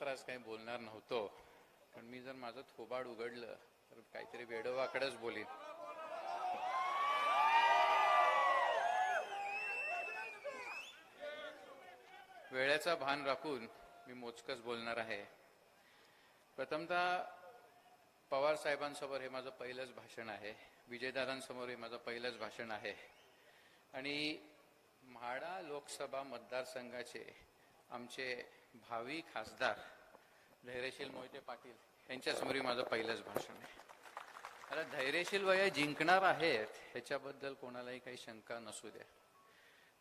तर आज काही बोलणार नव्हतो. पण मी जर माझं थोबाड उघडलं तर काहीतरी वेडवाकडंच बोलीन. वेळेचा भान राखून मी मोजकच बोलणार आहे. प्रथमतः पवार साहेबांसमोर हे माझं पहिलंच भाषण आहे. विजयदादांसमोर हे माझं पहिलंच भाषण आहे. आणि म्हाडा लोकसभा मतदारसंघाचे आमचे भावी खासदार धैर्यशील मोहिते पाटील यांच्यासमोर माझं पहिलंच भाषण आहे. आता धैर्यशील वया जिंकणार आहेत ह्याच्याबद्दल कोणालाही काही शंका नसू द्या.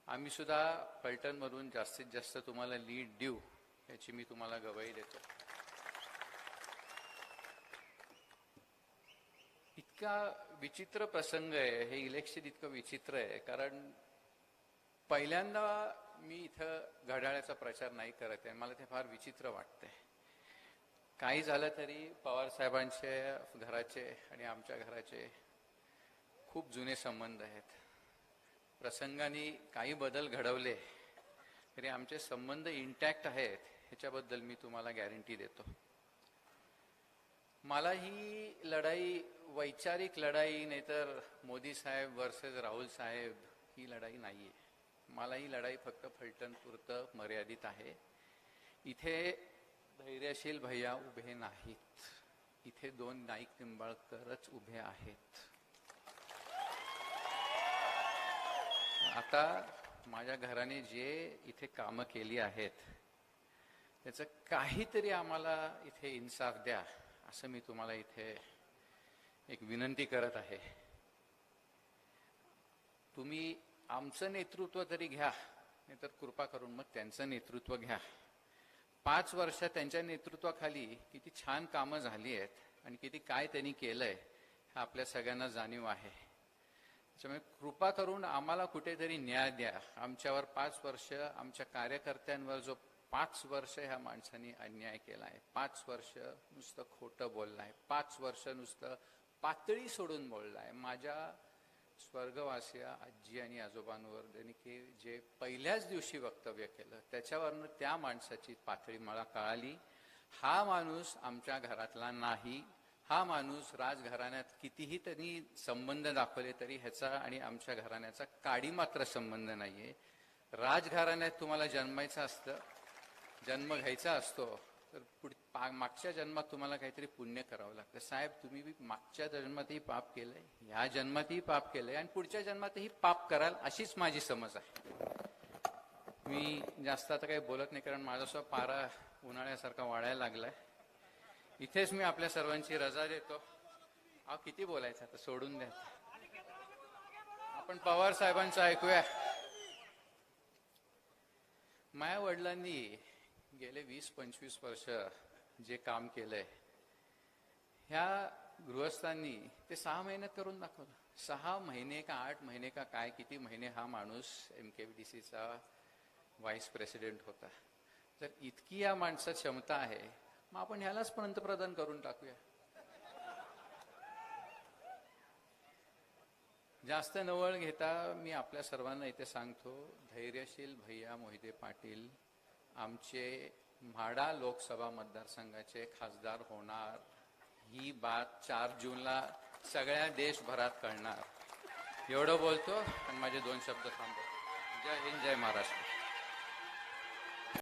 आम्ही सुद्धा पलटणमधून जास्तीत जास्त तुम्हाला लीड देऊ याची मी तुम्हाला गवाही देतो. इतका विचित्र प्रसंग आहे हे इलेक्शन इतकं विचित्र आहे कारण पहिल्यांदा मी इथं घड्याळाचा प्रचार नाही करत आहे. मला ते फार विचित्र वाटतंय. काही झालं तरी पवार साहेबांचे घराचे आणि आमच्या घराचे खूप जुने संबंध आहेत. प्रसंगाने काही बदल घडवले तरी आमचे संबंध इंटॅक्ट आहेत ह्याच्याबद्दल मी तुम्हाला गॅरंटी देतो. मला ही लढाई वैचारिक लढाई नाहीतर मोदी साहेब वर्सेस राहुल साहेब ही लढाई नाहीये. मला ही लढाई फक्त फलटणपुरतं मर्यादित आहे. इथे धैर्यशील भैया उभे नाहीत. इथे दोन नाईक निंबाळकरच उभे आहेत. आता माझ्या घराने जे इथे कामं केली आहेत त्याचं काहीतरी आम्हाला इथे इन्साफ द्या असं मी तुम्हाला इथे एक विनंती करत आहे. तुम्ही आमचं नेतृत्व तरी घ्या. नाहीतर कृपा करून मग त्यांचं नेतृत्व घ्या. पाच वर्ष त्यांच्या नेतृत्वाखाली किती छान कामं झाली आहेत आणि किती काय त्यांनी केलंय हा आपल्या सगळ्यांना जाणीव आहे. त्याच्यामुळे कृपा करून आम्हाला कुठेतरी न्याय द्या. आमच्यावर पाच वर्ष आमच्या कार्यकर्त्यांवर जो पाच वर्ष ह्या माणसाने अन्याय केला आहे. पाच वर्ष नुसतं खोटं बोललं आहे. पाच वर्ष नुसतं पातळी सोडून बोललं आहे. माझ्या स्वर्गवासिया आजी आणि आजोबांवर त्यांनी की जे पहिल्याच दिवशी वक्तव्य केलं त्याच्यावरनं त्या माणसाची पातळी मला कळाली. हा माणूस आमच्या घरातला नाही. हा माणूस राजघराण्यात कितीही त्यांनी संबंध दाखवले तरी ह्याचा आणि आमच्या घराण्याचा काडी मात्र संबंध नाहीये. राजघराण्यात तुम्हाला जन्मायचं असतं जन्म घ्यायचा असतो तर पुढ मागच्या जन्मात तुम्हाला काहीतरी पुण्य करावं लागतं. साहेब तुम्ही मागच्या जन्मातही पाप केलंय ह्या जन्मातही पाप केलंय आणि पुढच्या जन्मातही पाप कराल अशीच माझी समज आहे. मी जास्त आता काही बोलत नाही कारण माझा स्वतः पारा उन्हाळ्यासारखा वाढायला लागलाय. इथेच मी आपल्या सर्वांची रजा देतो. अहो किती बोलायचं आता? सोडून द्या आपण पवार साहेबांचं ऐकूया. माझ्या वडिलांनी गेले वीस पंचवीस वर्ष जे काम केलंय. ह्या गृहस्थांनी ते सहा महिन्यात करून दाखवलं. सहा महिने का आठ महिने का काय किती महिने हा माणूस एम के डी सीचा व्हाईस प्रेसिडेंट होता. जर इतकी या माणसात क्षमता आहे मग आपण ह्यालाच पंतप्रधान करून टाकूया. जास्त नवळ घेता मी आपल्या सर्वांना इथे सांगतो धैर्यशील भैया मोहिते पाटील आमचे म्हाडा लोकसभा मतदारसंघाचे खासदार होणार. ही बात चार जूनला सगळ्या देशभरात कळणार. एवढं बोलतो आणि माझे दोन शब्द थांबतो जय हिंद जय महाराष्ट्र.